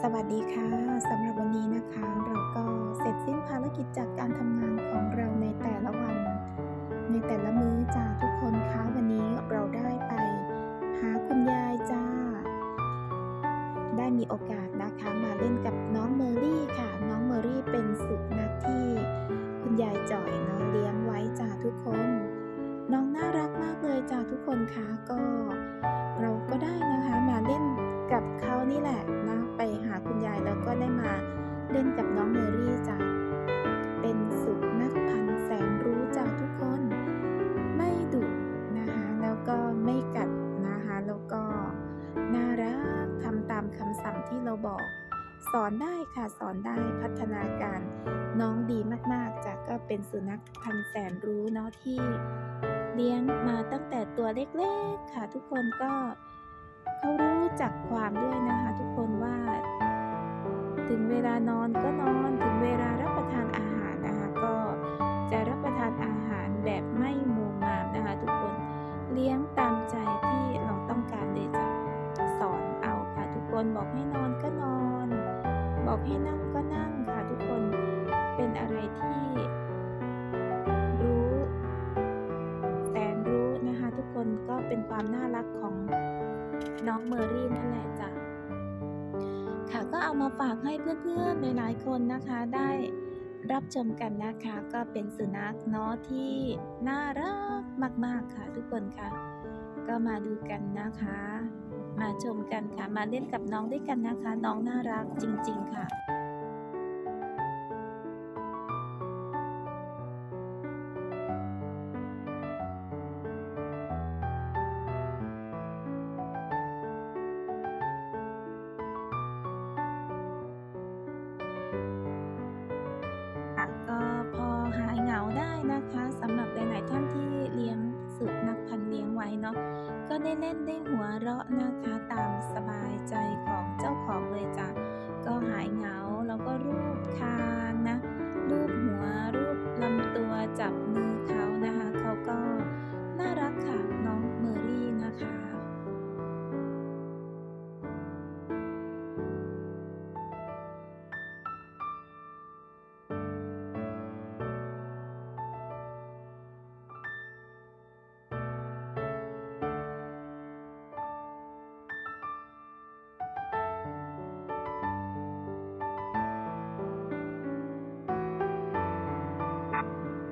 สวัสดีค่ะสำหรับวันนี้นะคะ เราก็เสร็จสิ้นภารกิจจากการทำงานของเราในแต่ละวัน ในแต่ละมื้อจ้าทุกคนคะวันนี้เราได้ไปหาคุณยายจ้า ได้มีโอกาสนะคะมาเล่นกับน้องเมอรี่ค่ะ น้องเมอรี่เป็นสุนัขที่ คุณยายจ่อยเนาะเลี้ยงไว้จ้าทุกคน น้องน่ารักมากเลยจ้าทุกคนคะก็ เราก็ได้นะคะมาเล่น กับเขานี่แหละนะไปหาคุณยายแล้วก็ได้มาเล่นกับน้องเมอรี่จ้าเป็นสุนัขพันธ์แสนรู้จ้าทุกคน ไม่ดุนะคะแล้วก็ไม่กัดนะคะแล้วก็น่ารักทำตามคำสั่งที่เราบอก สอนได้ค่ะสอนได้พัฒนาการน้องดีมากๆจ้ะก็เป็นสุนัขพันธ์แสนรู้เนาะที่เลี้ยงมาตั้งแต่ตัวเล็กๆค่ะทุกคนก็ เขารู้จักความด้วยนะคะ ทุกคนว่า ถึงเวลานอนก็นอน ถึงเวลารับประทานอาหารนะคะก็จะรับประทานอาหารแบบไม่มูมามนะคะทุกคนเลี้ยงตามใจที่เราต้องการเลยจะสอนเอาค่ะทุกคนบอกให้นอนก็นอน บอกให้นั่งก็นั่งค่ะทุกคนเป็นอะไรที่รู้แสนรู้นะคะ ทุกคนก็เป็นความน่ารักของ น้องเมอรี่นั่นแหละจ้ะค่ะก็เอามาฝากให้เพื่อนๆหลายๆคนนะคะได้รับชมกันนะคะก็เป็นสุนัขเนาะที่น่ารักมากๆค่ะทุกคนค่ะ ก็มาดูกันนะคะ มาชมกันค่ะมาเล่นกับน้องด้วยกันนะคะ น้องน่ารักจริง ๆ ค่ะค่ะ ก็ได้เล่นได้หัวเราะนะคะตามสบายใจของเจ้าของเลยจ้ะก็หายเหงาแล้วก็รูปคางนะ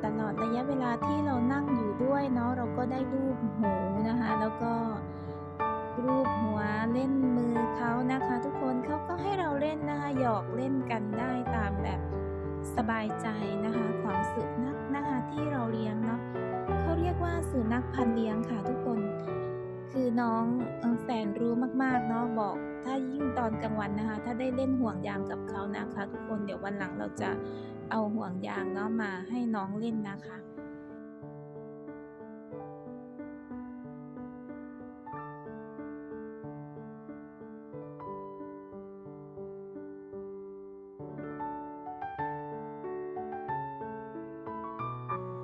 ตลอดระยะเวลาที่เรานั่งอยู่ด้วยเนาะเราก็ได้รูปหูนะคะ แล้วก็รูปหัวเล่นมือเขานะคะ ทุกคนเขาก็ให้เราเล่นนะคะ หยอกเล่นกันได้ตามแบบสบายใจนะคะของสุนัขนะคะที่เราเลี้ยงเนาะเขาเรียกว่าสุนัขพันเลี้ยงค่ะทุกคน คือน้องแสนรู้มากๆเนาะบอกถ้ายิ่งตอนกลางวันนะคะ ถ้าได้เล่นห่วงยางกับเขานะคะ ทุกคนเดี๋ยววันหลังเราจะ เอาห่วงยางเนาะมาให้น้องเล่นนะคะ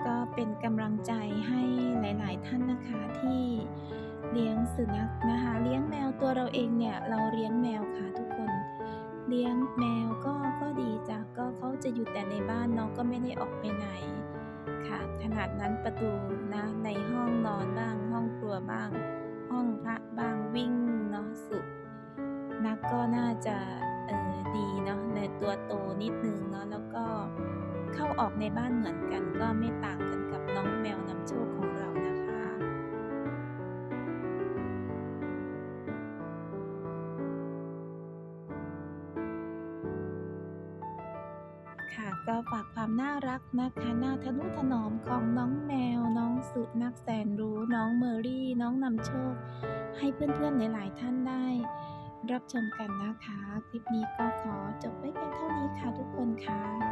ก็เป็นกำลังใจให้หลาย ๆ ท่านนะคะที่เลี้ยงสุนัขนะคะ เลี้ยงแมวตัวเราเองเนี่ย เราเลี้ยงแมวค่ะ เลี้ยงแมวก็ก็ดีจ้ะก็เขาจะอยู่แต่ในบ้านเนาะก็ไม่ได้ออกไปไหน ค่ะ ขนาดนั้นประตูนะในห้องนอนบ้าง ห้องครัวบ้าง ห้องพระบ้างวิ่งเนาะสุนักก็น่าจะเออดีเนาะในตัวโตนิดนึงเนาะแล้วก็เข้าออกในบ้านเหมือนกันก็ไม่ต่างกันกับน้องแมวนำโชค ค่ะ ก็ฝากความน่ารักนะคะน่าทะนุถนอมของน้องแมว น้องสุนัขแสนรู้น้องเมอรี่ น้องนำโชค ให้เพื่อนๆหลายๆท่านได้ รับชมกันนะคะ คลิปนี้ก็ขอจบไว้เพียงเท่านี้ค่ะทุกคนค่ะ